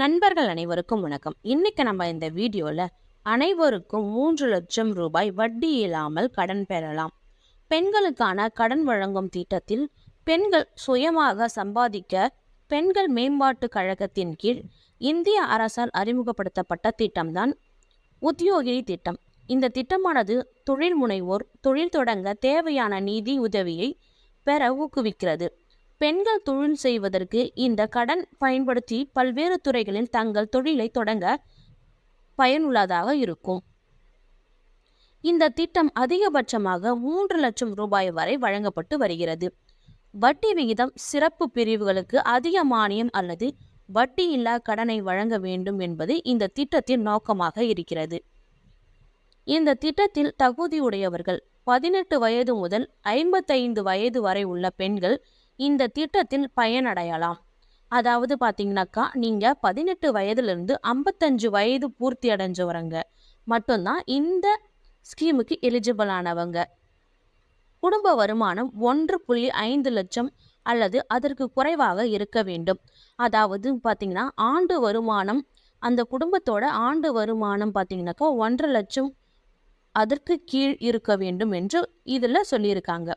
நண்பர்கள் அனைவருக்கும் வணக்கம். இன்னைக்கு நம்ம இந்த வீடியோவில் அனைவருக்கும் மூன்று லட்சம் ரூபாய் வட்டி இல்லாமல் கடன் பெறலாம். பெண்களுக்கான கடன் வழங்கும் திட்டத்தில் பெண்கள் சுயமாக சம்பாதிக்க பெண்கள் மேம்பாட்டு கழகத்தின் கீழ் இந்திய அரசால் அறிமுகப்படுத்தப்பட்ட திட்டம்தான் உத்தியோகி திட்டம். இந்த திட்டமானது தொழில் முனைவோர் தொழில் தொடங்க தேவையான நிதி உதவியை பெற ஊக்குவிக்கிறது. பெண்கள் தொழில் செய்வதற்கு இந்த கடன் பயன்படுத்தி பல்வேறு துறைகளில் தங்கள் தொழிலை தொடங்க பயனுள்ளதாக இருக்கும். இந்த திட்டம் அதிகபட்சமாக மூன்று லட்சம் ரூபாய் வரை வழங்கப்பட்டு வருகிறது. வட்டி விகிதம் சிறப்பு பிரிவுகளுக்கு அதிக மானியம் அல்லது வட்டி இல்லா கடனை வழங்க வேண்டும் என்பது இந்த திட்டத்தின் நோக்கமாக இருக்கிறது. இந்த திட்டத்தில் தகுதியுடையவர்கள் பதினெட்டு வயது முதல் ஐம்பத்தைந்து வயது வரை உள்ள பெண்கள் இந்த திட்டத்தில் பயனடையலாம். அதாவது பார்த்தீங்கன்னாக்கா நீங்கள் பதினெட்டு வயதுலேருந்து ஐம்பத்தஞ்சு வயது பூர்த்தி அடைஞ்சவரங்க. மட்டும்தான் இந்த ஸ்கீமுக்கு எலிஜிபிள் ஆனவங்க. குடும்ப வருமானம் ஒன்று புள்ளி ஐந்து லட்சம் அல்லது அதற்கு குறைவாக இருக்க வேண்டும். அதாவது பார்த்தீங்கன்னா ஆண்டு வருமானம் அந்த குடும்பத்தோட ஆண்டு வருமானம் பார்த்தீங்கன்னாக்கா ஒன்றரை லட்சம் அதற்கு கீழ் இருக்க வேண்டும் என்று இதில் சொல்லியிருக்காங்க.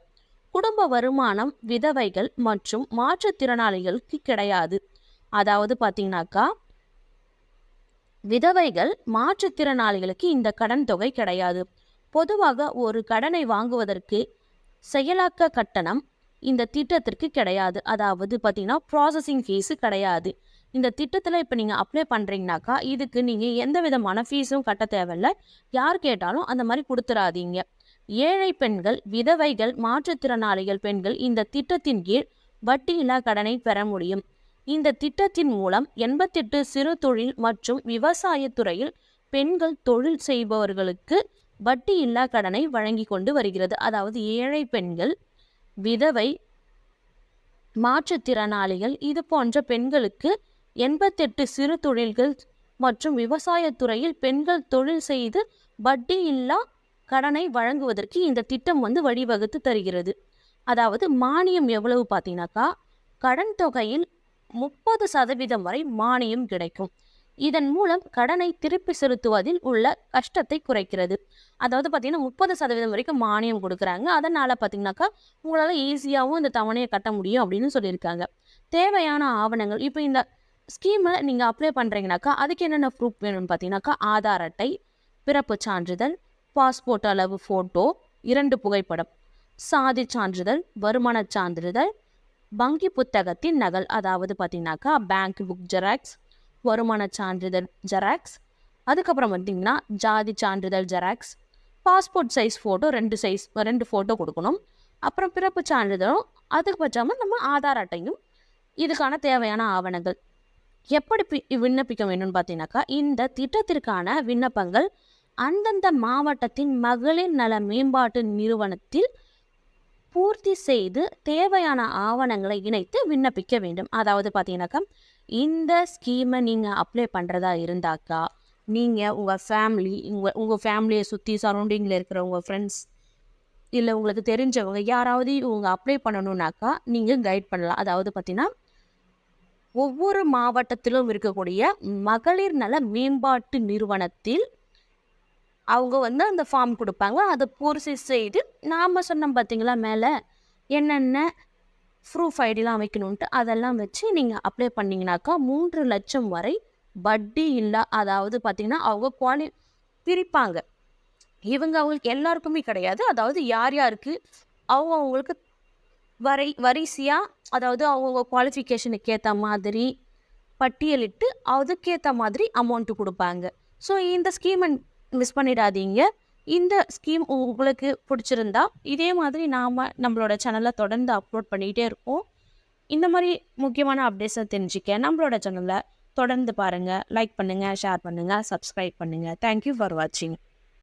குடும்ப வருமானம் விதவைகள் மற்றும் மாற்றுத்திறனாளிகளுக்கு கிடையாது. அதாவது பார்த்தீங்கன்னாக்கா விதவைகள் மாற்றுத்திறனாளிகளுக்கு இந்த கடன் தொகை கிடையாது. பொதுவாக ஒரு கடனை வாங்குவதற்கு செயலாக்க கட்டணம் இந்த திட்டத்திற்கு கிடையாது. அதாவது பார்த்தீங்கன்னா ப்ராசஸிங் ஃபீஸு கிடையாது. இந்த திட்டத்தில் இப்போ நீங்கள் அப்ளை பண்ணுறீங்கனாக்கா இதுக்கு நீங்கள் எந்த விதமான ஃபீஸும் கட்ட தேவையில்ல. யார் கேட்டாலும் அந்த மாதிரி கொடுத்துடாதீங்க ஏழை பெண்கள் விதவைகள் மாற்றுத்திறனாளிகள் பெண்கள் இந்த திட்டத்தின் கீழ் வட்டியில்லா கடனை பெற முடியும். இந்த திட்டத்தின் மூலம் எண்பத்தெட்டு சிறு தொழில் மற்றும் விவசாயத்துறையில் பெண்கள் தொழில் செய்பவர்களுக்கு வட்டியில்லா கடனை வழங்கி கொண்டு வருகிறது. அதாவது ஏழை பெண்கள் விதவை மாற்றுத்திறனாளிகள் இது போன்ற பெண்களுக்கு எண்பத்தெட்டு சிறு தொழில்கள் மற்றும் விவசாயத்துறையில் பெண்கள் தொழில் செய்து வட்டியில்லா கடனை வழங்குவதற்கு இந்த திட்டம் வந்து வழிவகுத்து தருகிறது. அதாவது மானியம் எவ்வளவு பார்த்தீங்கன்னாக்கா கடன் தொகையில் முப்பது சதவீதம் வரை மானியம் கிடைக்கும். இதன் மூலம் கடனை திருப்பி செலுத்துவதில் உள்ள கஷ்டத்தை குறைக்கிறது. அதாவது பார்த்தீங்கன்னா முப்பது சதவீதம் வரைக்கும் மானியம் கொடுக்குறாங்க. அதனால் பார்த்தீங்கன்னாக்கா உங்களால் ஈஸியாகவும் இந்த தவணையை கட்ட முடியும் அப்படின்னு சொல்லியிருக்காங்க. தேவையான ஆவணங்கள் இப்போ இந்த ஸ்கீமில் நீங்கள் அப்ளை பண்ணுறீங்கனாக்கா அதுக்கு என்னென்ன ப்ரூஃப் வேணும்னு பார்த்தீங்கன்னாக்கா ஆதார் அட்டை பிறப்பு சான்றிதழ் பாஸ்போர்ட் அளவு ஃபோட்டோ இரண்டு புகைப்படம். சாதி சான்றிதழ் வருமானச் சான்றிதழ் வங்கி புத்தகத்தின் நகல் அதாவது பார்த்தீங்கன்னாக்கா பேங்க் புக் ஜெராக்ஸ் வருமானச் சான்றிதழ் ஜெராக்ஸ் அதுக்கப்புறம் பார்த்தீங்கன்னா ஜாதி சான்றிதழ் ஜெராக்ஸ் பாஸ்போர்ட் சைஸ் ஃபோட்டோ ரெண்டு சைஸ் ரெண்டு ஃபோட்டோ கொடுக்கணும். அப்புறம் பிறப்பு சான்றிதழும் அதுக்கு பற்றாமல் நம்ம ஆதார் அட்டையும் இதுக்கான தேவையான ஆவணங்கள். எப்படி பி- விண்ணப்பிக்க வேணும்னு பார்த்தீங்கன்னாக்கா இந்த திட்டத்திற்கான விண்ணப்பங்கள் அந்தந்த மாவட்டத்தின் மகளிர் நல மேம்பாட்டு நிறுவனத்தில் பூர்த்தி செய்து தேவையான ஆவணங்களை இணைத்து விண்ணப்பிக்க வேண்டும். அதாவது பார்த்தீங்கன்னாக்கா இந்த ஸ்கீமை நீங்கள் அப்ளை பண்ணுறதா இருந்தாக்கா நீங்கள் உங்கள் ஃபேமிலி உங்கள் உங்கள் ஃபேமிலியை சுற்றி சரௌண்டிங்கில் இருக்கிற உங்கள் ஃப்ரெண்ட்ஸ் இல்லை உங்களுக்கு தெரிஞ்சவங்க யாராவது இவங்க அப்ளை பண்ணணுன்னாக்கா நீங்கள் கைட் பண்ணலாம். அதாவது பார்த்தீங்கன்னா ஒவ்வொரு மாவட்டத்திலும் இருக்கக்கூடிய மகளிர் நல மேம்பாட்டு நிறுவனத்தில் அவங்க வந்து அந்த ஃபார்ம் கொடுப்பாங்க. அதை பூர்த்தி செய்து நாம் சொன்னோம் பார்த்தீங்களா மேலே என்னென்ன ப்ரூஃப் ஐடிலாம் வைக்கணுன்ட்டு அதெல்லாம் வச்சு நீங்கள் அப்ளை பண்ணிங்கனாக்கா மூன்று லட்சம் வரை வட்டி இல்லை அதாவது பார்த்தீங்கன்னா அவங்க குவாலி பிரிப்பாங்க. இவங்க அவங்களுக்கு எல்லாருக்குமே கிடையாது. அதாவது யார் யாருக்கு அவங்க அவங்களுக்கு வரை வரிசையாக அதாவது அவங்க குவாலிஃபிகேஷனுக்கு ஏற்ற மாதிரி பட்டியலிட்டு அதுக்கேற்ற மாதிரி அமௌண்ட்டு கொடுப்பாங்க. ஸோ இந்த ஸ்கீமை மிஸ் பண்ணிடாதீங்க. இந்த ஸ்கீம் உங்களுக்கு பிடிச்சிருந்தா இதே மாதிரி நாம் நம்மளோட சேனலில் தொடர்ந்து அப்லோட் பண்ணிகிட்டே இருக்கோம் இந்த மாதிரி முக்கியமான அப்டேட்ஸை தெரிஞ்சுக்க நம்மளோட சேனலை தொடர்ந்து பாருங்கள் லைக் பண்ணுங்கள் ஷேர் பண்ணுங்கள் சப்ஸ்கிரைப் பண்ணுங்கள் தேங்க்யூ ஃபார் வாட்சிங்